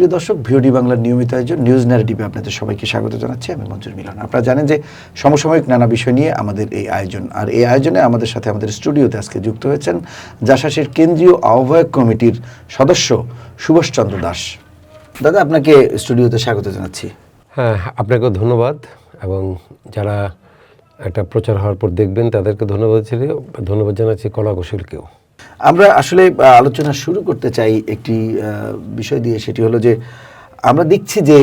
সুপ্রিয় দর্শক, ভিওডি বাংলার নিয়মিত আয়োজন নিউজ ন্যারেটিভে আপনাদের সবাইকে স্বাগত জানাচ্ছি। আমি মঞ্জুর মিলন। আপনারা জানেন যে সমসাময়িক নানা বিষয় নিয়ে আমাদের এই আয়োজন। আর এই আয়োজনে আমাদের সাথে আমাদের স্টুডিওতে আজকে যুক্ত হয়েছেন জাসাসের কেন্দ্রীয় আহ্বায়ক কমিটির সদস্য সুভাষচন্দ্র দাস। দাদা, আপনাকে স্টুডিওতে স্বাগত জানাচ্ছি। হ্যাঁ আপনাকেও ধন্যবাদ এবং যারা একটা প্রচার হওয়ার পর দেখবেন, তাদেরকে ধন্যবাদ ছিল ধন্যবাদ জানাচ্ছি কলা কৌশলকেও। আমরা আসলে আলোচনা শুরু করতে চাই একটি বিষয় দিয়ে সেটি হলো যে আমরা দেখছি যে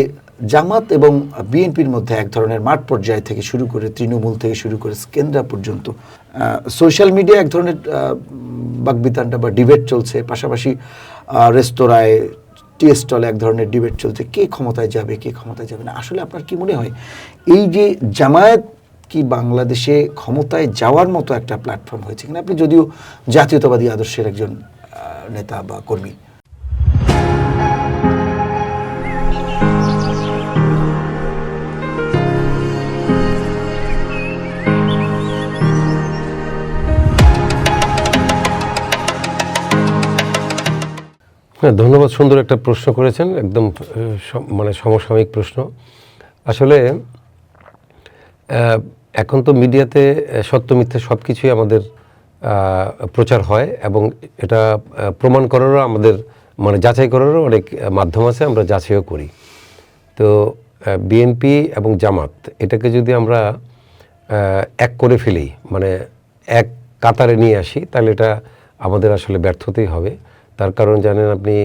জামাত এবং বিএনপির মধ্যে এক ধরনের মাঠ পর্যায় থেকে শুরু করে তৃণমূল থেকে শুরু করে কেন্দ্রা পর্যন্ত সোশ্যাল মিডিয়া এক ধরনের আহ, বাকবিতানটা বা ডিবেট চলছে। পাশাপাশি রেস্তোরাঁয় টি স্টলে এক ধরনের ডিবেট চলছে। কে ক্ষমতায় যাবে কে ক্ষমতায় যাবে না? আসলে আপনার কি মনে হয় এই যে জামায়াত কি বাংলাদেশে ক্ষমতায় যাওয়ার মতো একটা প্ল্যাটফর্ম হয়েছে কিনা? আপনি যদিও জাতীয়তাবাদী আদর্শের একজন নেতা বা কর্মী। হ্যাঁ ধন্যবাদ, সুন্দর একটা প্রশ্ন করেছেন। একদম মানে সমসাময়িক প্রশ্ন। আসলে এখন তো মিডিয়াতে সত্য, মিথ্যে সব কিছুই আমাদের প্রচার হয় এবং এটা প্রমাণ করারও আমাদের মানে যাচাই করারও অনেক মাধ্যম আছে, আমরা যাচাইও করি। তো বিএনপি এবং জামাত, এটাকে যদি আমরা এক করে ফেলি মানে এক কাতারে নিয়ে আসি, তাহলে এটা আমাদের আসলে ব্যর্থতেই হবে। তার কারণ জানেন আপনি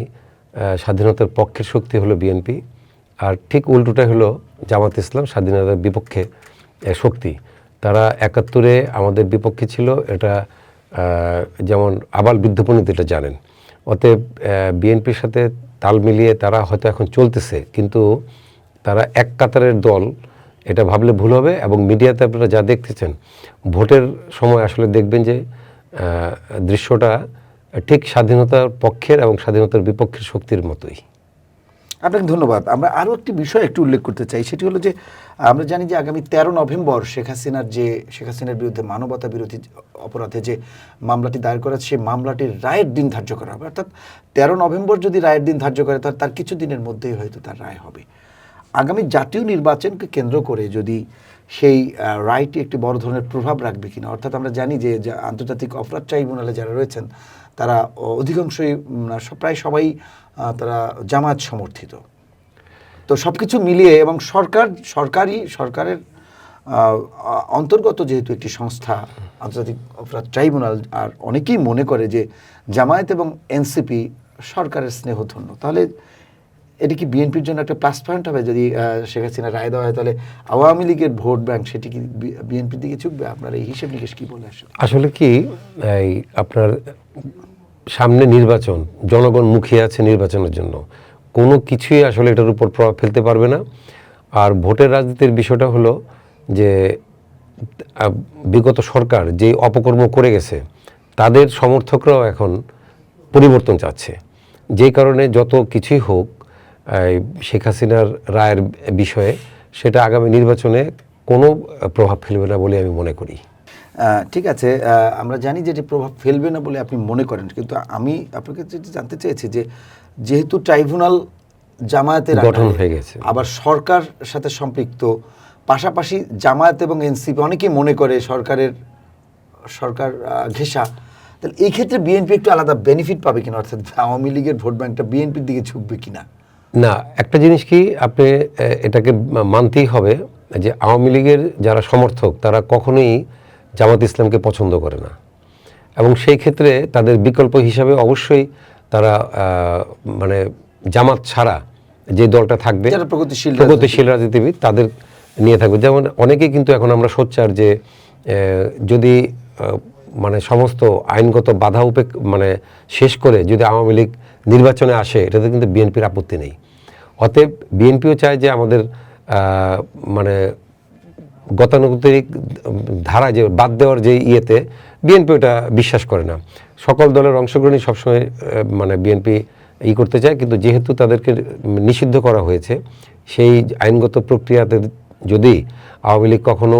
স্বাধীনতার পক্ষের শক্তি হলো বিএনপি, আর ঠিক উল্টোটা হলো জামাত ইসলাম, স্বাধীনতার বিপক্ষে শক্তি। তারা একাত্তরে আমাদের বিপক্ষে ছিল, এটা যেমন আবাল বৃদ্ধপণিত এটা জানেন। অতএব বিএনপির সাথে তাল মিলিয়ে তারা হয়তো এখন চলতেছে, কিন্তু তারা এক কাতারের দল, এটা ভাবলে ভুল হবে এবং মিডিয়াতে আপনারা যা দেখতেছেন, ভোটের সময় আসলে দেখবেন যে দৃশ্যটা ঠিক স্বাধীনতার পক্ষের এবং স্বাধীনতার বিপক্ষের শক্তির মতোই। আপনাকে ধন্যবাদ। আমরা আরও একটি বিষয় একটু উল্লেখ করতে চাই, সেটি হলো যে আমরা জানি যে আগামী তেরো নভেম্বর শেখ হাসিনার যে, শেখ হাসিনার বিরুদ্ধে মানবতা বিরোধী অপরাধে যে মামলাটি দায়ের করা সেই মামলাটির রায়ের দিন ধার্য করা হবে। অর্থাৎ তেরো নভেম্বর যদি রায়ের দিন ধার্য করে, তার তার কিছু দিনের মধ্যেই হয়তো তার রায় হবে। আগামী জাতীয় নির্বাচনকে কেন্দ্র করে যদি সেই রায়টি একটি বড় ধরনের প্রভাব রাখবে কিনা, অর্থাৎ আমরা জানি যে আন্তর্জাতিক অপরাধ ট্রাইব্যুনালে যারা রয়েছেন, তারা অধিকাংশই প্রায় সবাই তারা জামাত সমর্থিত। তো সব কিছু মিলিয়ে এবং সরকার, সরকারি, সরকারের অন্তর্গত যেহেতু একটি সংস্থা, আন্তর্জাতিক অপরাধ ট্রাইব্যুনাল, আর অনেকেই মনে করে যে জামায়াত এবং এনসিপি সরকারের স্নেহধন্য। তাহলে এটি কি বিএনপির জন্য একটা প্লাস পয়েন্ট হবে? যদি শেখ হাসিনা রায় দেওয়া হয়, তাহলে আওয়ামী লীগের ভোট ব্যাংক সেটি কি বিএনপির দিকে ঝুঁকবে? আপনার এই হিসেব নিকেশ কি বলে আসলে? আসলে কি, এই আপনার সামনে নির্বাচন, জনগণ মুখিয়ে আছে নির্বাচনের জন্য। কোনো কিছুই আসলে এটার উপর প্রভাব ফেলতে পারবে না। আর ভোটের রাজনীতির বিষয়টা হলো যে বিগত সরকার যে অপকর্ম করে গেছে, তাদের সমর্থকরাও এখন পরিবর্তন চাচ্ছে। যে কারণে যত কিছুই হোক শেখ হাসিনার রায়ের বিষয়ে সেটা আগামী নির্বাচনে কোনো প্রভাব ফেলবে না বলে আমি মনে করি। ঠিক আছে আমরা জানি যে এটি প্রভাব ফেলবে না বলে আপনি মনে করেন কিন্তু আমি আপনাকে যেটি জানতে চেয়েছি যে যেহেতু ট্রাইব্যুনাল জামায়াতের গঠন হয়ে গেছে। আবার সরকার সাথে সম্পৃক্ত পাশাপাশি জামায়াত এবং এনসিপি অনেকেই মনে করে সরকারের সরকার ঘেঁষা তাহলে এই ক্ষেত্রে বিএনপি একটু আলাদা বেনিফিট পাবে কিনা অর্থাৎ আওয়ামী লীগের ভোট ব্যাংকটা বিএনপির দিকে ঝুঁকবে কিনা না একটা জিনিস কি আপনি এটাকে মানতেই হবে যে আওয়ামী লীগের যারা সমর্থক তারা কখনোই জামাত ইসলামকে পছন্দ করে না। এবং সেই ক্ষেত্রে তাদের বিকল্প হিসাবে অবশ্যই তারা মানে জামাত ছাড়া যে দলটা থাকবে যারা প্রগতিশীল প্রগতিশীল রাজনীতিবিদ তাদের নিয়ে থাকবে। যেমন অনেকেই কিন্তু এখন আমরা সোচ্চার যে যদি মানে সমস্ত আইনগত বাধা উপে মানে শেষ করে যদি আওয়ামী লীগ নির্বাচনে আসে এটাতে কিন্তু বিএনপির আপত্তি নেই। অতএব বিএনপিও চায় যে আমাদের মানে গতানুগতিক ধারা যে বাদ দেওয়ার যে ইয়েতে বিএনপি ওটা বিশ্বাস করে না। সকল দলের অংশগ্রহণই সবসময় মানে বিএনপি ই করতে চায়, কিন্তু যেহেতু তাদেরকে নিষিদ্ধ করা হয়েছে, সেই আইনগত প্রক্রিয়াতে যদি আওয়ামী লীগ কখনো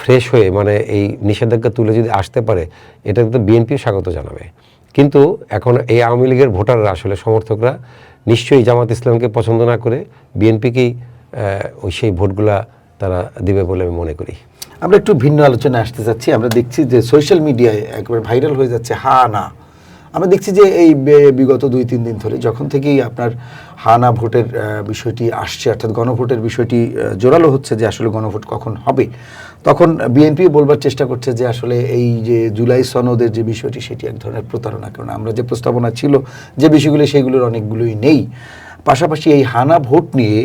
ফ্রেশ হয়ে মানে এই নিষেধাজ্ঞা তুলে যদি আসতে পারে এটা তো বিএনপিও স্বাগত জানাবে। কিন্তু এখন এই আওয়ামী লীগের ভোটাররা, আসলে সমর্থকরা, নিশ্চয়ই জামাত ইসলামকে পছন্দ না করে বিএনপিকেই ওই সেই ভোটগুলা তারা দিবে বলে আমি মনে করি। আমরা একটু ভিন্ন আলোচনায় আসতে চাচ্ছি। আমরা দেখছি যে সোশ্যাল মিডিয়ায় একবার ভাইরাল হয়ে যাচ্ছে, হা না। আমরা দেখছি যে এই বিগত দুই, তিন দিন ধরে যখন থেকেই আপনার হানা ভোটের বিষয়টি আসছে, অর্থাৎ গণভোটের বিষয়টি জোরালো হচ্ছে যে আসলে গণভোট কখন হবে, তখন বিএনপি বলবার চেষ্টা করছে যে আসলে এই যে জুলাই সনদের যে বিষয়টি, সেটি এক ধরনের প্রতারণা। কারণ আমরা যে প্রস্তাবনা ছিল, যে বিষয়গুলি, সেগুলোর অনেকগুলোই নেই। পাশাপাশি এই হানা ভোট নিয়ে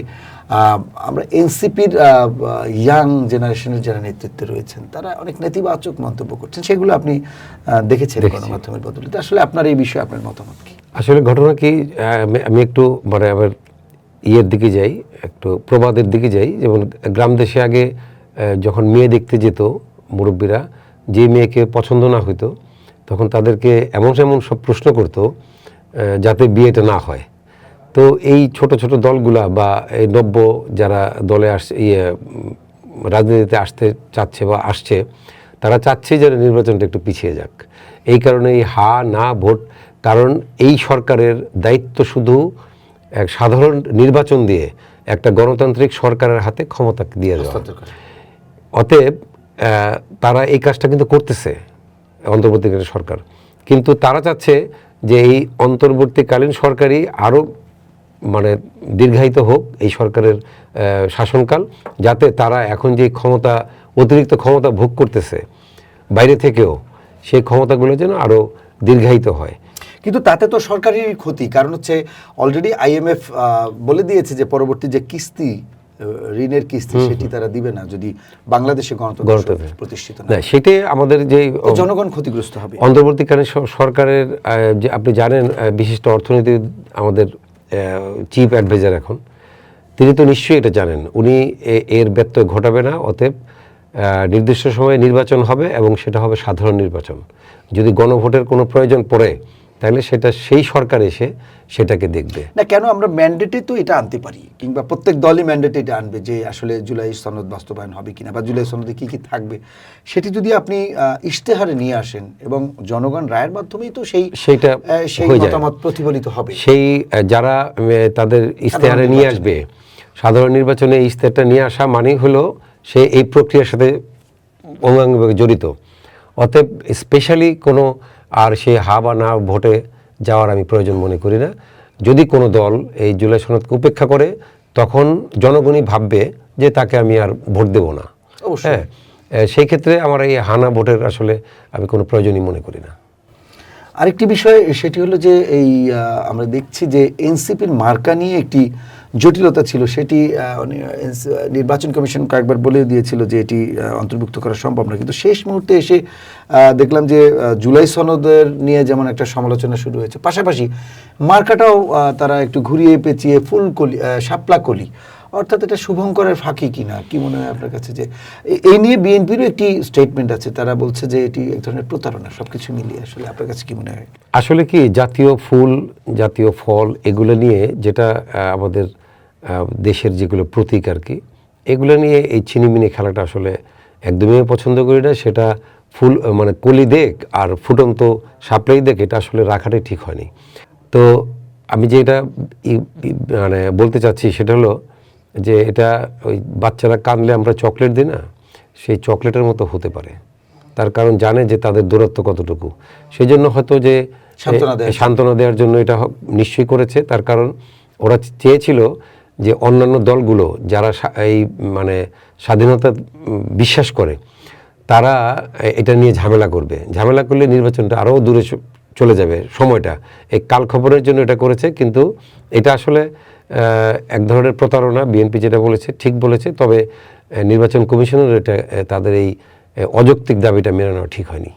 আমরা এনসিপির ইয়াং জেনারেশনের যারা নেতৃত্বে রয়েছেন তারা অনেক নেতিবাচক মন্তব্য করছেন। সেগুলো আপনি দেখেছেন দেখেছি। গণমাধ্যমের বদলিতে আসলে আপনার এই বিষয়ে আপনার মতামত কি? আসলে ঘটনা কি আমি- আমি একটু মানে আবার ইয়ের দিকে যাই একটু প্রবাদের দিকে যাই। যেমন গ্রাম দেশে আগে যখন মেয়ে দেখতে যেত মুরব্বীরা যে মেয়েকে পছন্দ না হইতো তখন তাদেরকে এমন এমন সব প্রশ্ন করতো যাতে বিয়েটা না হয়। তো এই ছোট ছোট দলগুলা বা এই নব্য যারা দলে আসছে ইয়ে রাজনীতিতে আসতে চাচ্ছে বা আসছে তারা চাচ্ছে যেন নির্বাচনটা একটু পিছিয়ে যাক। এই কারণে এই হা না ভোট কারণ এই সরকারের দায়িত্ব শুধু এক সাধারণ নির্বাচন দিয়ে একটা গণতান্ত্রিক সরকারের হাতে ক্ষমতা দিয়ে দেওয়া। অতএব তারা এই কাজটা কিন্তু করতেছে অন্তর্বর্তীকালীন সরকার। কিন্তু তারা চাচ্ছে যে এই অন্তর্বর্তীকালীন সরকারই আরও মানে দীর্ঘায়িত হোক এই সরকারের শাসনকাল যাতে তারা এখন যে ক্ষমতা অতিরিক্ত ক্ষমতা ভোগ করতেছে বাইরে থেকেও সেই ক্ষমতাগুলো যেন আরও দীর্ঘায়িত হয়। কিন্তু তাতে তো সরকারেরই ক্ষতি কারণ হচ্ছে অলরেডি আইএমএফ বলে দিয়েছে যে পরবর্তী যে কিস্তি ঋণের কিস্তি সেটি তারা দিবে না যদি বাংলাদেশে গণতন্ত্র। প্রতিষ্ঠিত না না সেটাই আমাদের যে জনগণ ক্ষতিগ্রস্ত হবে। অন্তর্বর্তীকালীন সরকারের যে আপনি জানেন বিশিষ্ট অর্থনীতি আমাদের চিফ অ্যাডভাইজার এখন। তিনি তো নিশ্চয়ই এটা জানেন। উনি এর ব্যত্যয় ঘটাবে না, অতএব নির্দিষ্ট সময়ে নির্বাচন হবে এবং সেটা হবে সাধারণ নির্বাচন। যদি গণভোটের কোনো প্রয়োজন পড়ে তাহলে সেটা সেই সরকার এসে সেটাকে দেখবে। না কেন আমরা ম্যান্ডেটে তো এটা আনতে পারি? কিংবা প্রত্যেক দলই ম্যান্ডেটে এটা আনবে যে আসলে জুলাই সনদ বাস্তবায়ন হবে কিনা বা জুলাই সনদে কি কি থাকবে? সেটি যদি আপনি ইশতেহারে নিয়ে আসেন এবং জনগণ রায়ের মাধ্যমেই তো সেই সেইটা সেই মতামত প্রতিফলিত হবে। সেই যারা তাদের ইশতেহারে নিয়ে আসবে সাধারণ নির্বাচনে ইশতেহারটা নিয়ে আসা মানেই হলো সে এই প্রক্রিয়ার সাথে অঙ্গাঙ্গভাবে জড়িত। অতএব স্পেশালি কোনো আর সে হা বা না ভোটে যাওয়ার আমি প্রয়োজন মনে করি না। যদি কোনো দল এই জুলাই সনদকে উপেক্ষা করে তখন জনগণই ভাববে যে তাকে আমি আর ভোট দেব না। হ্যাঁ সেই ক্ষেত্রে আমার এই হানা ভোটের আসলে আমি কোনো প্রয়োজনই মনে করি না। আরেকটি বিষয়, সেটি হলো যে এই আমরা দেখছি যে এনসিপির মার্কা নিয়ে একটি জটিলতা ছিল। সেটি নির্বাচন কমিশন কয়েকবার বলে দিয়েছিল যে এটি অন্তর্ভুক্ত করা সম্ভব না কিন্তু শেষ মুহূর্তে এসে দেখলাম যে জুলাই সনদের নিয়ে যেমন একটা সমালোচনা শুরু হয়েছে। পাশাপাশি মার্কাটাও তারা একটু ঘুরিয়ে পেঁচিয়ে ফুল কলি শাপলা কলি অর্থাৎ এটা শুভঙ্করের ফাঁকি কিনা? কি মনে হয় আপনার কাছে যে এই নিয়ে বিএনপিরও একটি স্টেটমেন্ট আছে, তারা বলছে যে এটি এক ধরনের প্রতারণা, সবকিছু মিলিয়ে। আসলে আপনার কাছে কি মনে হয়? আসলে কি, জাতীয় ফুল, জাতীয় ফল এগুলো নিয়ে যেটা আমাদের দেশের যেগুলো প্রতীক আর কি, এগুলো নিয়ে এই চিনিমিনি খেলাটা আসলে একদমই পছন্দ করি না। সেটা ফুল মানে কলি দেখ আর ফুটন্ত সাপ্লাই দেখ, এটা আসলে রাখাটাই ঠিক হয়নি। তো আমি যেটা মানে বলতে চাচ্ছি সেটা হলো যে এটা ওই বাচ্চারা কানলে আমরা চকলেট দিই না সেই চকলেটের মতো হতে পারে। তার কারণ জানে যে তাদের দূরত্ব কতটুকু। সেই জন্য হয়তো যে সান্ত্বনা দেওয়ার জন্য। এটা নিশ্চয়ই করেছে। তার কারণ ওরা চেয়েছিল যে অন্যান্য দলগুলো যারা এই মানে স্বাধীনতা বিশ্বাস করে তারা এটা নিয়ে ঝামেলা করবে। ঝামেলা করলে নির্বাচনটা আরও দূরে চলে যাবে সময়টা। এই কাল খবরের জন্য এটা করেছে কিন্তু এটা আসলে এক ধরনের প্রতারণা বিএনপি যেটা বলেছে ঠিক বলেছে তবে নির্বাচন কমিশনের এটা তাদের এই অযৌক্তিক দাবিটা মেনে নেওয়া ঠিক হয়নি।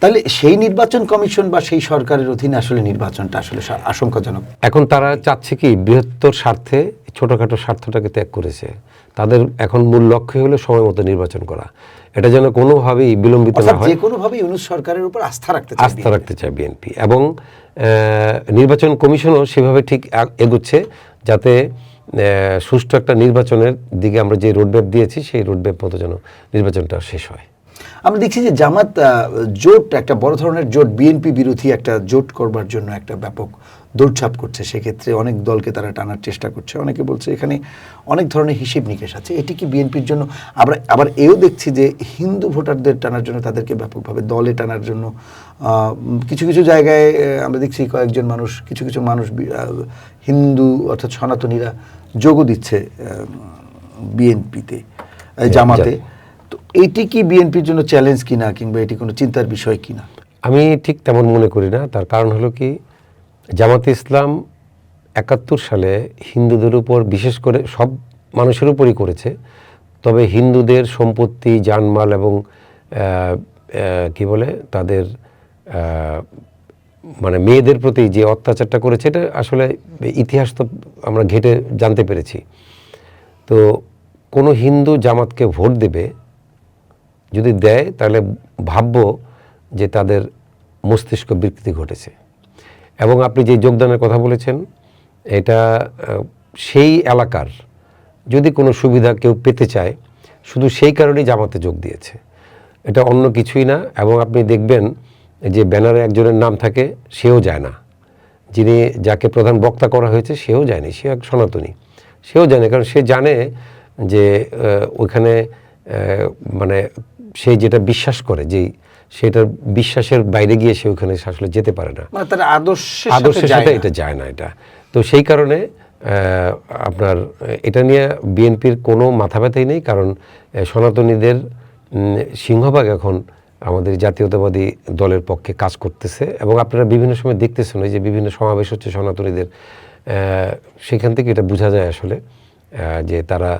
তাহলে সেই নির্বাচন কমিশন বা সেই সরকারের অধীনে আসলে নির্বাচনটা আসলে আশঙ্কাজনক। এখন তারা চাচ্ছে কি বৃহত্তর স্বার্থে ছোটোখাটো স্বার্থটাকে ত্যাগ করেছে। তাদের এখন মূল লক্ষ্য হলো সময় মতো নির্বাচন করা। এটা যেন কোনোভাবেই বিলম্বিত না হয়। যে কোনোভাবে ইউনুস সরকারের উপর আস্থা রাখতে চায় আস্থা রাখতে চায় বিএনপি। এবং আহ, নির্বাচন কমিশনও সেভাবে ঠিক এগুচ্ছে। যাতে সুষ্ঠু একটা নির্বাচনের দিকে আমরা যে রোডম্যাপ দিয়েছি, সেই রোডম্যাপ মতো যেন নির্বাচনটা শেষ হয়। আমরা দেখছি যে জামাত জোট, একটা বড় ধরনের জোট, বিএনপি বিরোধী একটা জোট করবার জন্য একটা ব্যাপক দৌড়ছাপ করছে সেক্ষেত্রে অনেক দলকে তারা টানার চেষ্টা করছে। অনেকে বলছে এখানে অনেক ধরনের হিসেব নিকেশ আছে। এটি কি বিএনপির জন্য? আমরা আবার এও দেখছি যে হিন্দু ভোটারদের টানার জন্য তাদেরকে ব্যাপকভাবে দলে টানার জন্য কিছু কিছু জায়গায় আমরা দেখছি কয়েকজন মানুষ কিছু কিছু মানুষ হিন্দু অর্থাৎ সনাতনীরা যোগও দিচ্ছে বিএনপিতে জামাতে। তো এটি কি বিএনপির জন্য চ্যালেঞ্জ কিনা কিংবা এটি কোনো চিন্তার বিষয় কিনা? আমি ঠিক তেমন মনে করি না। তার কারণ হলো কি জামাতে ইসলাম একাত্তর সালে হিন্দুদের উপর বিশেষ করে সব মানুষের উপরই করেছে। তবে হিন্দুদের সম্পত্তি, জানমাল এবং কি বলে, তাদের মানে মেয়েদের প্রতি যে অত্যাচারটা করেছে, এটা আসলে ইতিহাস তো আমরা ঘেটে জানতে পেরেছি। তো কোনো হিন্দু জামাতকে ভোট দেবে, যদি দেয়, তাহলে ভাববো যে তাদের মস্তিষ্ক বিকৃতি ঘটেছে। এবং আপনি যে যোগদানের কথা বলেছেন এটা সেই এলাকার যদি কোনো সুবিধা কেউ পেতে চায় শুধু সেই কারণেই জামাতে যোগ দিয়েছে। এটা অন্য কিছুই না এবং আপনি দেখবেন যে ব্যানারে একজনের নাম থাকে সেও যায় না। যিনি যাকে প্রধান বক্তা করা হয়েছে সেও যায়নি সে এক সনাতনী। সেও জানে কারণ সে জানে যে আহ, ওইখানে মানে সে যেটা বিশ্বাস করে যেই সেটার বিশ্বাসের বাইরে গিয়ে সে ওখানে আসলে যেতে পারে না। মানে তারা আদর্শের আদর্শের সাথে সাথে যায় না। এটা যায় না এটা। তো সেই কারণে আপনার এটা নিয়ে বিএনপির কোনো মাথা ব্যথাই নেই কারণ সনাতনীদের সিংহভাগ এখন আমাদের জাতীয়তাবাদী দলের পক্ষে কাজ করতেছে এবং আপনারা বিভিন্ন সময় দেখতেছেন যে বিভিন্ন সমাবেশ হচ্ছে সনাতনীদের সেখান থেকে এটা বোঝা যায় আসলে যে তারা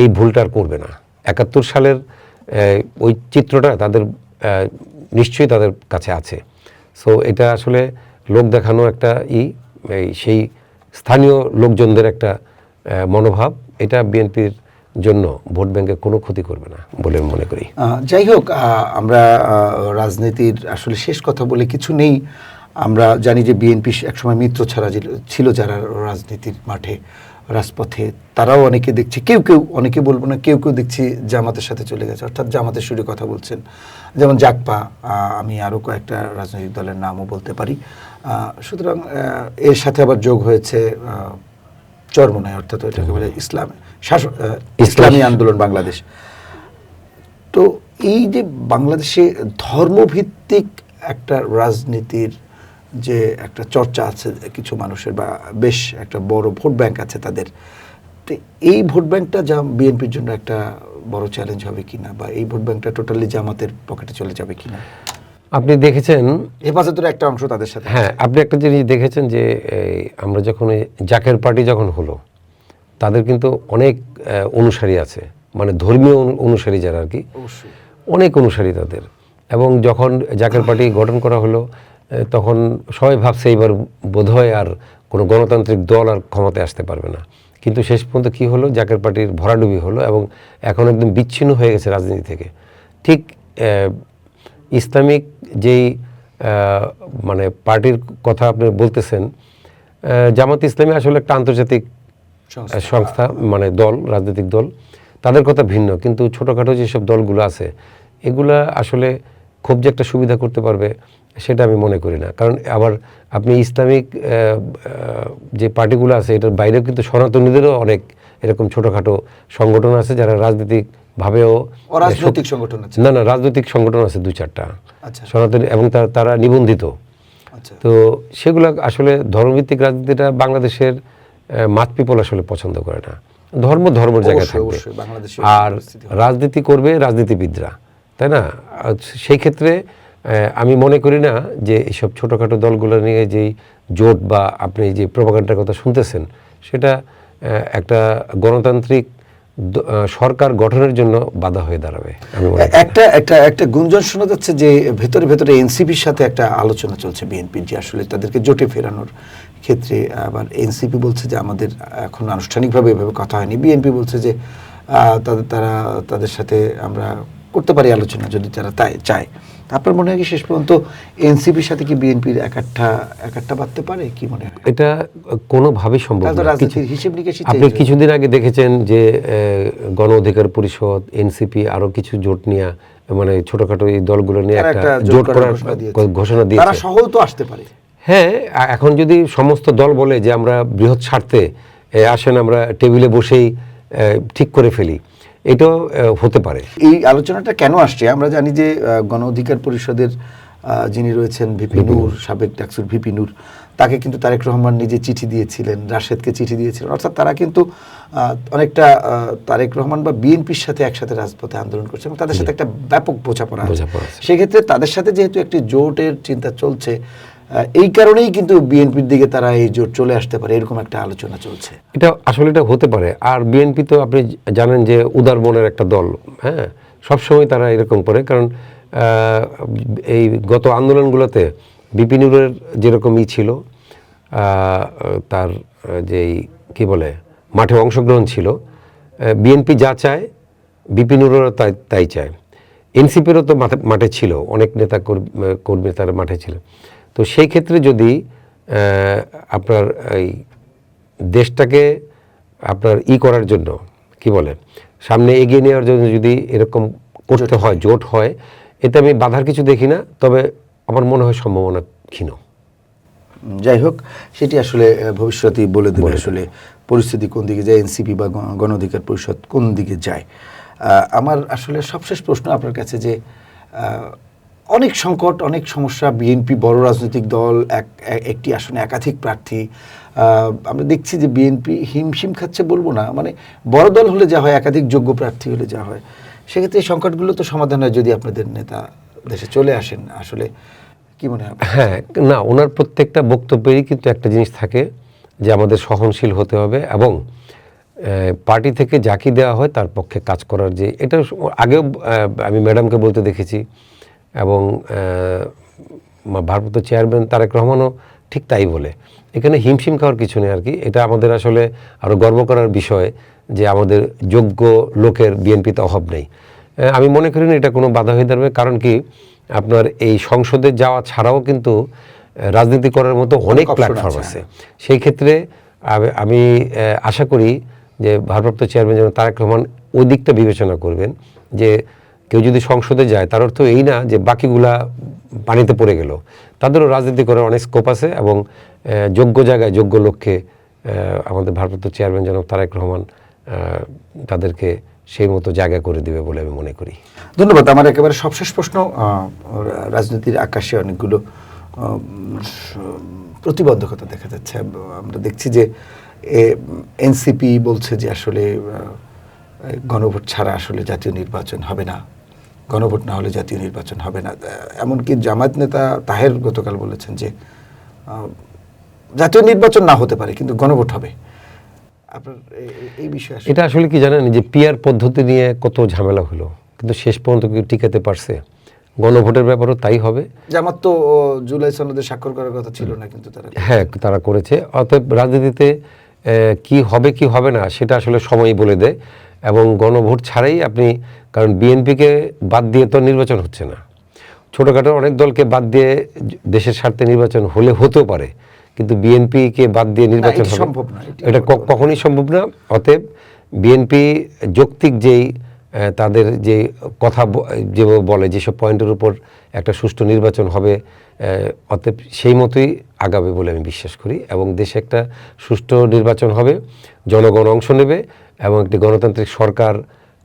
এই ভুলটা আর করবে না। একাত্তর সালের ওই চিত্রটা তাদের নিশ্চয়ই তাদের কাছে আছে। সো এটা আসলে লোক দেখানো একটা ই সেই স্থানীয় লোকজনদের একটা মনোভাব। এটা বিএনপির জন্য ভোট ব্যাংকে কোনো ক্ষতি করবে না বলে মনে করি। যাই হোক আমরা রাজনীতির আসলে শেষ কথা বলে কিছু নেই। আমরা জানি যে বিএনপি একসময় মিত্র ছাড়া ছিল যারা রাজনীতির মাঠে। রাজপথে তারাও অনেকে দেখছি কেউ কেউ অনেকে বলব না কেউ কেউ দেখছি জামাতের সাথে চলে গেছে। অর্থাৎ জামাতের সুরে কথা বলছেন। যেমন জাকপা আমি আরও কয়েকটা রাজনৈতিক দলের নামও বলতে পারি। সুতরাং এর সাথে আবার যোগ হয়েছে চরমনায় অর্থাৎ এটাকে বলে ইসলাম শাসক ইসলামী আন্দোলন বাংলাদেশ। তো এই যে বাংলাদেশে ধর্মভিত্তিক একটা রাজনীতির যে একটা চর্চা আছে কিছু মানুষের বা বেশ একটা বড় ভোট ব্যাংক আছে তাদের। তো এই ভোট ব্যাংকটা যা বিএনপির জন্য একটা বড় চ্যালেঞ্জ হবে কিনা বা এই ভোট ব্যাংকটা টোটালি জামাতের পকেটে চলে যাবে কিনা? আপনি দেখেছেন হেফাজতের একটা অংশ তাদের সাথে। হ্যাঁ আপনি একটা জিনিস দেখেছেন যে আমরা যখন জাকের পার্টি যখন হলো তাদের কিন্তু অনেক অনুসারী আছে। মানে ধর্মীয় অনু- অনুসারী যারা আর কি। অনেক অনুসারী তাদের। এবং যখন জাকের পার্টি গঠন করা হলো তখন সবাই ভাবছে এইবার বোধহয় আর কোনো গণতান্ত্রিক দল আর ক্ষমতায় আসতে পারবে না। কিন্তু শেষ পর্যন্ত কি হলো? জাকের পার্টির ভরাডুবি হলো এবং এখন একদম বিচ্ছিন্ন হয়ে গেছে রাজনীতি থেকে। ঠিক ইসলামিক যেই মানে পার্টির কথা আপনি বলতেছেন জামাত ইসলামী আসলে একটা আন্তর্জাতিক সংস্থা। সংস্থা মানে দল রাজনৈতিক দল। তাদের কথা ভিন্ন কিন্তু ছোটোখাটো যেসব দলগুলো আছে এগুলা আসলে খুব যে একটা সুবিধা করতে পারবে সেটা আমি মনে করি না। কারণ আবার আপনি ইসলামিক যে পার্টিগুলো আছে এটার বাইরেও কিন্তু সনাতনীদেরও অনেক এরকম ছোটোখাটো সংগঠন আছে যারা রাজনৈতিক ভাবেও অরাজনৈতিক সংগঠন আছে। না না রাজনৈতিক সংগঠন আছে দু চারটা। আচ্ছা। সনাতনী এবং তার- তারা নিবন্ধিত। আচ্ছা। তো সেগুলো আসলে ধর্মভিত্তিক রাজনীতিটা বাংলাদেশের মাত পিপল আসলে পছন্দ করে না। ধর্ম ধর্মের জায়গায় থাকবে। আর রাজনীতি করবে রাজনীতিবিদরা। তাই না? সেই ক্ষেত্রে আমি মনে করি না যে এইসব ছোটোখাটো দলগুলো নিয়ে যেই জোট বা আপনি যে প্রভাকাণ্ডার কথা শুনতেছেন, সেটা একটা গণতান্ত্রিক সরকার গঠনের জন্য বাধা হয়ে দাঁড়াবে একটা একটা একটা গুঞ্জন শোনা যাচ্ছে যে ভেতরে ভেতরে এনসিপির সাথে একটা আলোচনা চলছে বিএনপির যে আসলে তাদেরকে জোটে ফেরানোর ক্ষেত্রে, আবার এনসিপি বলছে যে আমাদের এখন আনুষ্ঠানিকভাবে এভাবে কথা হয়নি। বিএনপি বলছে যে তাদের, তারা, তাদের সাথে আমরা করতে পারি আলোচনা যদি তারা তাই চায়। আপনার মনে হয় কি শেষ পর্যন্ত এনসিপির সাথে কি বিএনপির একাট্টা একাট্টা বাঁধতে পারে? কি মনে হয়? এটা কোনোভাবেই সম্ভব হিসেব নিকেশই আপনি কিছুদিন আগে দেখেছেন যে গণ অধিকার পরিষদ এনসিপি আরও কিছু জোট নিয়ে মানে ছোটখাটো এই দলগুলো নিয়ে একটা জোট করার ঘোষণা দিয়েছে। ঘোষণা তারা সহও তো আসতে পারে। হ্যাঁ এখন যদি সমস্ত দল বলে যে আমরা বৃহৎ স্বার্থে আসেন আমরা টেবিলে বসেই ঠিক করে ফেলি এটাও হতে পারে। এই আলোচনাটা কেন আসছে? আমরা জানি যে গণ অধিকার পরিষদের যিনি রয়েছেন ভিপি নূর সাবেক ডাকসুর ভিপি নূর তাকে কিন্তু তারেক রহমান নিজে চিঠি দিয়েছিলেন রাশেদকে চিঠি দিয়েছিলেন। অর্থাৎ তারা কিন্তু আহ, অনেকটা তারেক রহমান বা বিএনপির সাথে একসাথে রাজপথে আন্দোলন করছে এবং তাদের সাথে একটা ব্যাপক বোঝাপড়া। সেক্ষেত্রে তাদের সাথে যেহেতু একটি জোটের চিন্তা চলছে এই কারণেই কিন্তু বিএনপির দিকে তারা এই জোট চলে আসতে পারে, এরকম একটা আলোচনা চলছে। এটা আসলে এটা হতে পারে। আর বিএনপি তো আপনি জানেন যে উদার মনের একটা দল হ্যাঁ? সবসময় তারা এরকম করে, কারণ এই গত আন্দোলনগুলোতে বিপিনুরের যেরকম ই ছিল তার যেই, কি বলে, মাঠে অংশগ্রহণ ছিল বিএনপি যা চায় বিপিনুরেরও তাই তাই চায়। এনসিপিরও তো মাঠে মাঠে ছিল, অনেক নেতা কর্মী তারা মাঠে ছিল। তো সেই ক্ষেত্রে যদি আপনার এই দেশটাকে আপনার ই করার জন্য কি বলে সামনে এগিয়ে নেওয়ার জন্য যদি এরকম করতে হয় জোট হয় এতে আমি বাধার কিছু দেখি না তবে আমার মনে হয় সম্ভাবনা ক্ষীণ। যাই হোক সেটি আসলে ভবিষ্যতেই বলে দেবে আসলে পরিস্থিতি কোন দিকে যায় এনসিপি বা গণ- অধিকার পরিষদ কোন দিকে যায়। আমার আসলে সবশেষ প্রশ্ন আপনার কাছে যে অনেক সংকট, অনেক সমস্যা। বিএনপি বড় রাজনৈতিক দল, এক একটি আসনে একাধিক প্রার্থী। আমরা দেখছি যে বিএনপি হিমশিম খাচ্ছে বলব না। মানে বড় দল হলে যা হয়, একাধিক যোগ্য প্রার্থী হলে যা হয়। সেক্ষেত্রে এই সংকটগুলো তো সমাধান হয় যদি আপনাদের নেতা দেশে চলে আসেন। আসলে কি মনে হয় হ্যাঁ না, ওনার প্রত্যেকটা বক্তব্যেরই কিন্তু একটা জিনিস থাকে যে আমাদের সহনশীল হতে হবে এবং পার্টি থেকে যাকে দেওয়া হয় তার পক্ষে কাজ করার যে, এটা আগেও আমি ম্যাডামকে বলতে দেখেছি এবং ভারপ্রাপ্ত চেয়ারম্যান তারেক রহমানও ঠিক তাই বলে। এখানে হিমশিম খাওয়ার কিছু নেই আর কি। এটা আমাদের আসলে আরও গর্ব করার বিষয় যে আমাদের যোগ্য লোকের বিএনপিতে অভাব নেই। আমি মনে করি না এটা কোনো বাধা হয়ে দাঁড়াবে কারণ কি আপনার এই সংসদে যাওয়া ছাড়াও কিন্তু রাজনীতি করার মতো অনেক প্ল্যাটফর্ম আছে, সেই ক্ষেত্রে আমি- আমি আশা করি যে ভারপ্রাপ্ত চেয়ারম্যান যেন তারেক রহমান ওই দিকটা বিবেচনা করবেন যে কেউ যদি সংসদে যায়, তার অর্থ এই না যে বাকিগুলা পানিতে পড়ে গেল। তাদেরও রাজনীতি করার অনেক স্কোপ আছে এবং যোগ্য জায়গায় যোগ্য লক্ষ্যে আমাদের ভারপ্রাপ্ত চেয়ারম্যান যেন তারেক রহমান তাদেরকে সেই মতো জায়গা করে দিবে বলে আমি মনে করি। ধন্যবাদ। আমার একেবারে সবশেষ প্রশ্ন রাজনীতির আকাশে অনেকগুলো প্রতিবন্ধকতা দেখা যাচ্ছে। আমরা দেখছি যে এনসিপি বলছে যে আসলে গণভোট ছাড়া আসলে জাতীয় নির্বাচন হবে না। গণভোট না হলে জাতীয় নির্বাচন হবে না। এমনকি জামায়াত নেতা তাহের গতকাল বলেছেন যে জাতীয় নির্বাচন না হতে পারে কিন্তু গণভোট হবে। আপনার এই বিষয়ে এটা আসলে কি জানেন যে পিয়ার পদ্ধতি নিয়ে কত ঝামেলা হলো কিন্তু শেষ পর্যন্ত কি টিকাতে পারছে। গণভোটের ব্যাপারও তাই হবে। জামাত তো জুলাই সনদে স্বাক্ষর করার কথা ছিল না কিন্তু তারা হ্যাঁ তারা করেছে। অতএব রাজনীতিতে কি হবে কি হবে না সেটা আসলে সময়ই বলে দেয়। এবং গণভোট ছাড়াই আপনি কারণ বিএনপিকে বাদ দিয়ে তো নির্বাচন হচ্ছে না। ছোটোখাটো অনেক দলকে বাদ দিয়ে দেশের স্বার্থে নির্বাচন হলে হতেও পারে কিন্তু বিএনপিকে বাদ দিয়ে নির্বাচন সম্ভব না, এটা কখনোই সম্ভব না অতএব বিএনপি যৌক্তিক যেই তাদের যে কথা যে বলে যেসব পয়েন্টের উপর একটা সুষ্ঠু নির্বাচন হবে অতএব সেই মতোই আগাবে বলে আমি বিশ্বাস করি এবং দেশে একটা সুষ্ঠু নির্বাচন হবে জনগণ অংশ নেবে এবং একটি গণতান্ত্রিক সরকার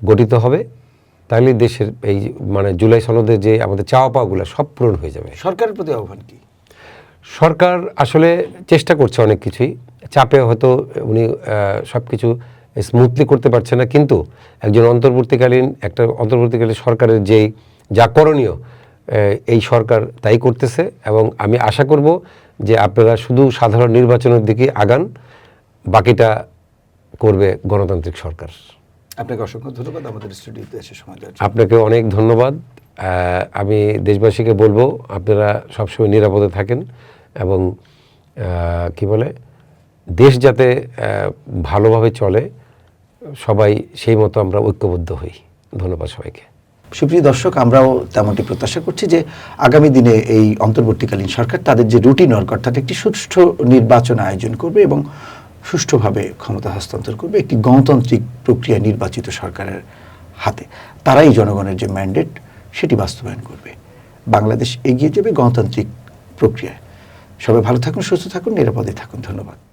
গঠিত হবে তাহলে দেশের এই মানে জুলাই সনদের যে আমাদের চাওয়া পাওয়াগুলো সব পূরণ হয়ে যাবে। সরকারের প্রতি আহ্বান কি? সরকার আসলে চেষ্টা করছে অনেক কিছুই। চাপে হয়তো উনি সব কিছু স্মুথলি করতে পারছে না কিন্তু একজন অন্তর্বর্তীকালীন একটা অন্তর্বর্তীকালীন সরকারের যেই যা করণীয় এই সরকার তাই করতেছে এবং আমি আশা করব যে আপনারা শুধু সাধারণ নির্বাচনের দিকে আগান বাকিটা করবে গণতান্ত্রিক সরকার। আপনাকে অসংখ্য ধন্যবাদ। আমাদের স্টুডিওতে এসে সময় দেওয়ার জন্য। আপনাকে অনেক ধন্যবাদ। আমি দেশবাসীকে বলব আপনারা সবসময় নিরাপদে থাকেন এবং কি বলে দেশ যাতে ভালোভাবে চলে সবাই সেই মতো আমরা ঐক্যবদ্ধ হই। ধন্যবাদ সবাইকে। সুপ্রিয় দর্শক আমরাও তেমনটি প্রত্যাশা করছি যে আগামী দিনে এই অন্তর্বর্তীকালীন সরকার তাদের যে রুটিন ওয়ার্ক অর্থাৎ একটি সুষ্ঠু নির্বাচন আয়োজন করবে এবং সুষ্ঠুভাবে ক্ষমতা হস্তান্তর করবে একটি গণতান্ত্রিক প্রক্রিয়া নির্বাচিত সরকারের হাতে। তারাই জনগণের যে ম্যান্ডেট সেটি বাস্তবায়ন করবে। বাংলাদেশ এগিয়ে যাবে গণতান্ত্রিক প্রক্রিয়ায়। সবাই ভালো থাকুন, সুস্থ থাকুন, নিরাপদে থাকুন। ধন্যবাদ।